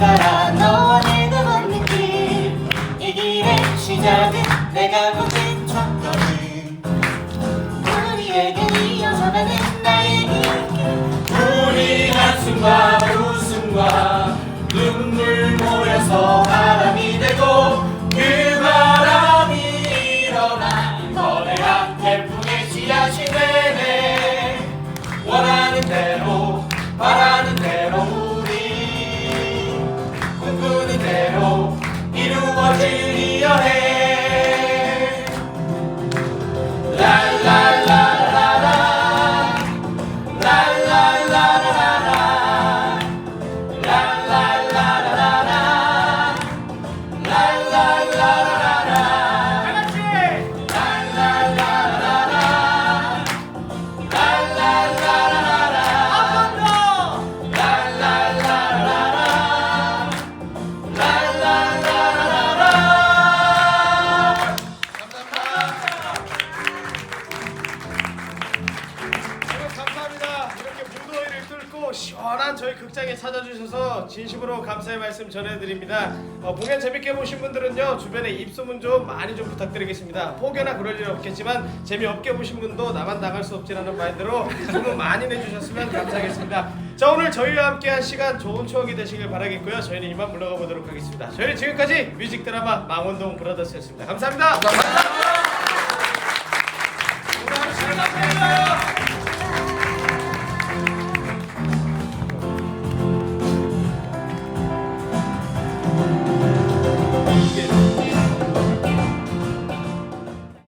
따라 너와 내가 걷는 길 이 길의 시작은 내가 걷는 첫걸음 우리에게 이어져가는 나의 길길. 우리 한숨과 웃음과 눈물 모여서 바람이 되 Yeah. 또 시원한 저희 극장에 찾아주셔서 진심으로 감사의 말씀 전해드립니다. 어, 공연 재밌게 보신 분들은요 주변에 입소문 좀 많이 좀 부탁드리겠습니다. 혹여나 그럴 일 없겠지만 재미없게 보신 분도 나만 당할 수 없지라는 마인드로 소문 많이 내주셨으면 감사하겠습니다. 자 오늘 저희와 함께한 시간 좋은 추억이 되시길 바라겠고요. 저희는 이만 물러가 보도록 하겠습니다. 저희는 지금까지 뮤직 드라마 망원동 브라더스였습니다. 감사합니다. Get